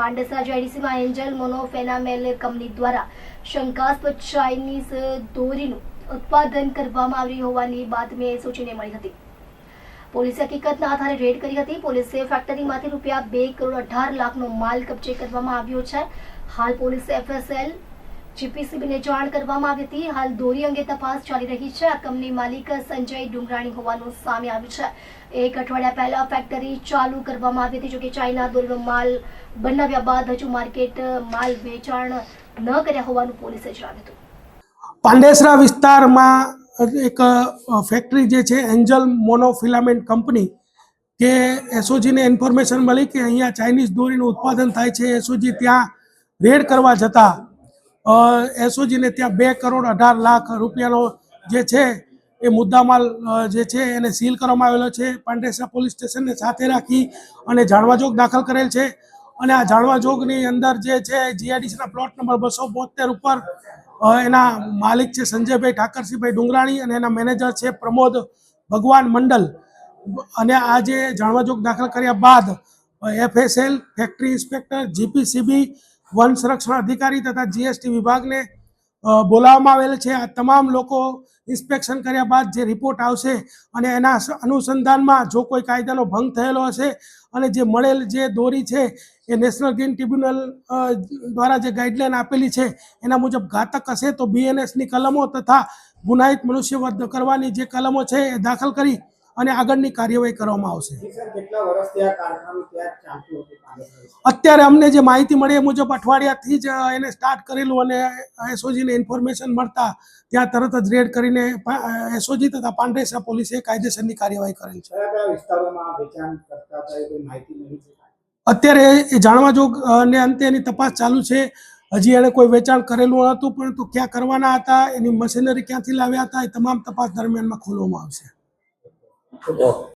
પાંડેસરા જેડીસીમાં એન્જલ મોનોફેનામેલ કંપની દ્વારા શંકાસ્પદ ચાઇનીઝ દોરીનું ઉત્પાદન કરવામાં આવ્યું હોવાની બાતમી સૂચિને મળી હતી. પોલીસે હકીકતના આધારે રેડ કરી હતી. પોલીસે ફેક્ટરીમાંથી રૂપિયા બે કરોડ અઢાર લાખનો માલ કબજે કરવામાં આવ્યો છે. હાલ પોલીસે એફએસએલ જીપીસીબીને જાણ કરવામાં આવી હતી. હાલ દોરી અંગે તપાસ ચાલી રહી છે. આ કંપની માલિક સંજય ડુંગરાણી હોવાનું સામે આવ્યું છે. એક અઠવાડિયા પહેલા ફેક્ટરી ચાલુ કરવામાં આવી હતી, જોકે ચાઇના દોરીનો માલ બનાવ્યા બાદ હજુ માર્કેટ માલ વેચાણ ન કર્યા હોવાનું પોલીસે જણાવ્યું હતું. પાંડેસરા વિસ્તારમાં એક ફેક્ટરી જે છે, એન્જલ મોનોફિલામેન્ટ કંપની, કે એસઓજીને ઇન્ફોર્મેશન મળી કે અહીંયા ચાઇનીઝ દોરીનું ઉત્પાદન થાય છે. એસઓજી ત્યાં રેડ કરવા જતાં એસઓજીને ત્યાં બે કરોડ અઢાર લાખ રૂપિયાનો જે છે એ મુદ્દામાલ જે છે એને સીલ કરવામાં આવેલો છે. પાંડેસરા પોલીસ સ્ટેશનને સાથે રાખી અને જાણવાજોગ દાખલ કરેલ છે. અને આ જાણવાજોગની અંદર જે છે જીઆઈડીસીના પ્લોટ નંબર બસો બોતેર ઉપર એના માલિક છે સંજયભાઈ ઠાકરસિંહભાઈ ડુંગરાણી અને એના મેનેજર છે પ્રમોદ ભગવાન મંડલ. અને આ જે જાણવાજોગ દાખલ કર્યા બાદ એફએસએલ ફેક્ટરી ઇન્સ્પેક્ટર, જીપીસીબી વન સંરક્ષણ અધિકારી તથા જીએસટી વિભાગને બોલાવવામાં આવેલ છે. આ તમામ લોકો ઇન્સ્પેક્શન કર્યા બાદ જે રિપોર્ટ આવશે અને એના અનુસંધાનમાં જો કોઈ કાયદાનો ભંગ થયેલો હશે અને જે મળેલ જે દોરી છે એ નેશનલ ગ્રીન ટ્રિબ્યુનલ દ્વારા જે ગાઈડલાઈન આપેલી છે એના મુજબ ઘાતક હશે તો બીએનએસની કલમો તથા ગુનાહિત મનુષ્યવધ કરવાની જે કલમો છે એ દાખલ કરી અને આગળની કાર્યવાહી કરવામાં આવશે. હતું અત્યારે અમને જે માહિતી મળી એ મુજબ અઠવાડિયાથી જ એને સ્ટાર્ટ કરેલું અને એસઓજીને ઇન્ફોર્મેશન મળતા ત્યાં તરત જ રેડ કરીને એસઓજી તથા પાંડેસરા પોલીસે કાયદેસરની કાર્યવાહી કરેલ છે. હતા અત્યારે એ જાણવા જોગ ને અંતે એની તપાસ ચાલુ છે. હજી એણે કોઈ વેચાણ કરેલું નહોતું પરંતુ ક્યાં કરવાના હતા એની મશીનરી ક્યાંથી લાવ્યા હતા એ તમામ તપાસ દરમિયાનમાં ખોલવામાં આવશે. 我